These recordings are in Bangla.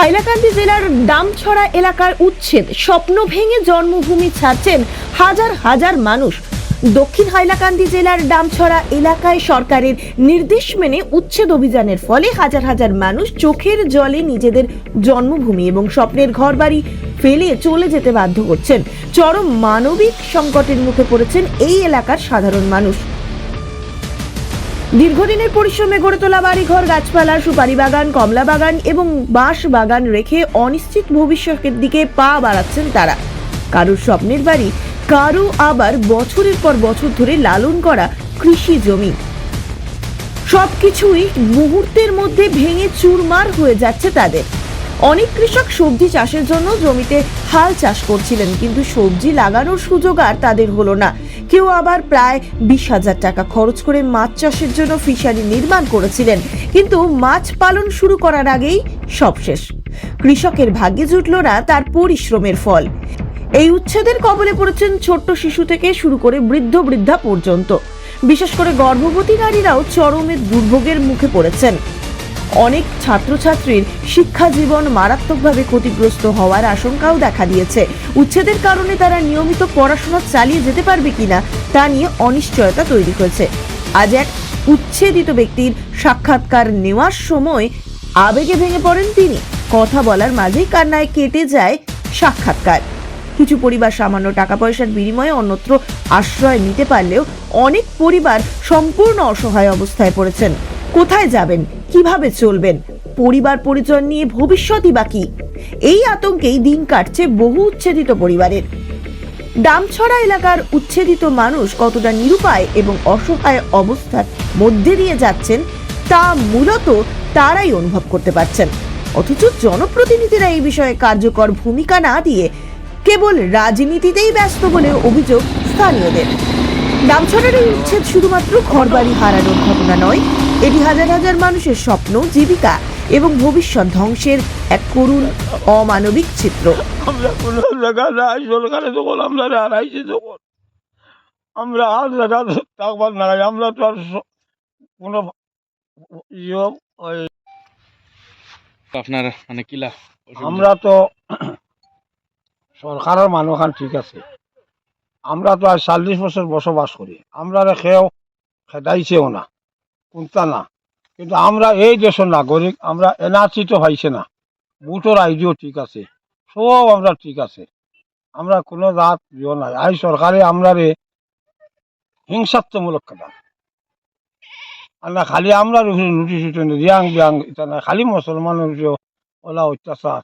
হাইলাকান্দি জেলার দামছড়া এলাকার উচ্ছেদ, স্বপ্ন ভেঙে জন্মভূমি ছাড়ছেন হাজার হাজার মানুষ। দক্ষিণ হাইলাকান্দি জেলার ডামছড়া এলাকায় সরকারের নির্দেশ মেনে উচ্ছেদ অভিযানের ফলে হাজার হাজার মানুষ চোখের জলে নিজেদের জন্মভূমি এবং স্বপ্নের ঘরবাড়ি ফেলে চলে যেতে বাধ্য করছেন। চরম মানবিক সংকটের মুখে পড়েছেন এই এলাকার সাধারণ মানুষ। দীর্ঘদিনের পরিশ্রমে গড়ে তোলা বাড়িঘর, গাছপালা, সুপারি বাগান, কমলা বাগান এবং বাঁশ বাগান রেখে অনিশ্চিত ভবিষ্যতের দিকে পা বাড়াচ্ছেন তারা। কারোর স্বপ্নের বাড়ি কারও আবার বছরের পর বছর ধরে লালন করা কৃষি জমি। সবকিছুই মুহূর্তের মধ্যে ভেঙে চুরমার হয়ে যাচ্ছে তাদের। অনেক কৃষক সবজি চাষের জন্য জমিতে হাল চাষ করছিলেন, কিন্তু সবজি লাগানোর সুযোগ আর তাদের হলো না। কেউ আবার প্রায় বিশ হাজার টাকা খরচ করে মাছ চাষের জন্য ফিশারি নির্মাণ করেছিলেন। কিন্তু মাছ পালন শুরু করার আগেই সব শেষ। কৃষকের ভাগ্যে জুটল না তার পরিশ্রমের ফল। এই উচ্ছেদের কবলে পড়েছেন ছোট্ট শিশু থেকে শুরু করে বৃদ্ধ বৃদ্ধা পর্যন্ত। বিশেষ করে গর্ভবতী নারীরাও চরমের দুর্ভোগের মুখে পড়েছেন। অনেক ছাত্রছাত্রীর শিক্ষা জীবন মারাত্মকভাবে ক্ষতিগ্রস্ত হওয়ার আশঙ্কাও দেখা দিয়েছে। উচ্ছেদের কারণে তারা নিয়মিত পড়াশোনা চালিয়ে যেতে পারবে কিনা তা নিয়ে অনিশ্চয়তা তৈরি হয়েছে আজ এক উচ্ছেদিত ব্যক্তির সাক্ষাৎকার নেওয়ার সময় আবেগে ভেঙে পড়েন তিনি। কথা বলার মাঝেই কান্নায় কেটে যায় সাক্ষাৎকার। কিছু পরিবার সামান্য টাকা পয়সার বিনিময়ে অন্যত্র আশ্রয় নিতে পারলেও অনেক পরিবার সম্পূর্ণ অসহায় অবস্থায় পড়েছেন। কোথায় যাবেন? কীভাবে চলবেন? পরিবার পরিচয় নিয়ে ভবিষ্যৎই বা কি? এই আতঙ্কেই দিন কাটছে বহু উচ্ছেদিত পরিবারের। ডামছড়া এলাকার উচ্ছেদিত মানুষ কতটা নিরুপায় এবং অসহায় অবস্থার মধ্যে দিয়ে যাচ্ছেন, তা মূলত তারাই অনুভব করতে পারছেন। অথচ জনপ্রতিনিধিরা এই বিষয়ে কার্যকর ভূমিকা না দিয়ে কেবল রাজনীতিতেই ব্যস্ত বলে অভিযোগ স্থানীয়দের। ডামছড়ার এই উচ্ছেদ শুধুমাত্র ঘরবাড়ি হারানোর ঘটনা নয় এটি হাজার হাজার মানুষের স্বপ্ন জীবিকা এবং ভবিষ্যৎ ধ্বংসের এক করুণ অমানবিক চিত্র। আমরা আর জায়গা থাকবার নাই আমরা তো আর কোনো ইয়ে আপনার মানে কিলা? আমরা তো সরকারের মানুষখান ঠিক আছে। আমরা তো আর চাল্লিশ বছর বসবাস করি। আমরা খেয়েও খেদাইছেও না। কোনটা না। কিন্তু আমরা এই দেশের নাগরিক, আমরা এনআরসি তো পাইছে না। ভোটর আইডিও ঠিক আছে, সব আমরা ঠিক আছে। আমরা কোনো জাত ইয়ে নাই। আই সরকারে আমরা রে হিংসাত্মমূলক কথা। আর না, খালি আমরা নোটিশ রিয়াং বিয়াং এটা না, খালি মুসলমানের ওলা অত্যাচার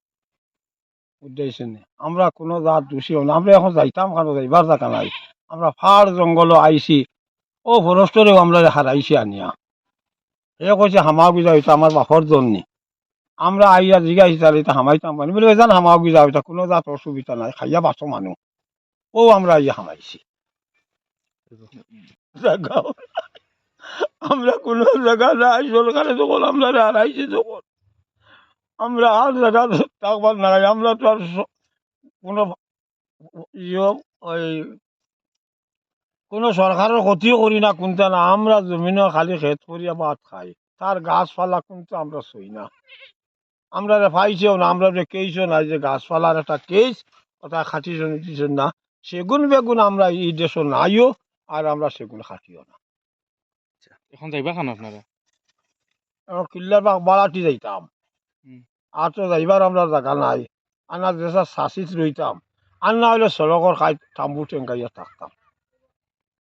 উদ্দেশ্য নেই আমরা কোনো জাত দোষীও না। আমরা এখন যাইতাম কারও যাইবার জায়গা নাই। আমরা ফার জঙ্গল আইছি। ও ফরেস্টরেও আমরা হারাইছি আনিয়া। এ কইছে হামাও গিজা এটা আমার বাপর জন্যে। আমরা আইয়া জিগাইছি তাহলে এটা হামাইতাম পানি বলে জান হামাও গিজা এটা কোনো জাত অসুবিধা নাই, খাইয়া বাঁচো মানুষ ও আমরা আইয়া হামাইছি। আমরা কোনো জায়গা নাই সরকারে তখন আমরা হারাইছি তখন আমরা আর জায়গা থাকবার নাই, আমরা তো আর কোনো ইয়ে ওই কোনো সরকারের ক্ষতিও করি না কোনটা না আমরা জমিনে খালি খেত করিয়া ভাত খাই। তার গাছপালা কিন্তু আমরা সই না। আমরা পাইছেও না আমরা যে কেইছও না যে গাছপালার একটা কেস ওটা খাটিছ নিতিছ না সেগুন বেগুন আমরা এই দেশও নাইও আর আমরা সেগুন খাটিও না। এখন যাইবা খান আপনারা? কিল্লার বা বাড়াটি যাইতাম। আর তো যাইবার আমরা জায়গা নাই। আনা দেশা শাসিত রইতাম। আর না হলে সড়কর খাই তাম্বু টেঙ্কাইয়া থাকতাম।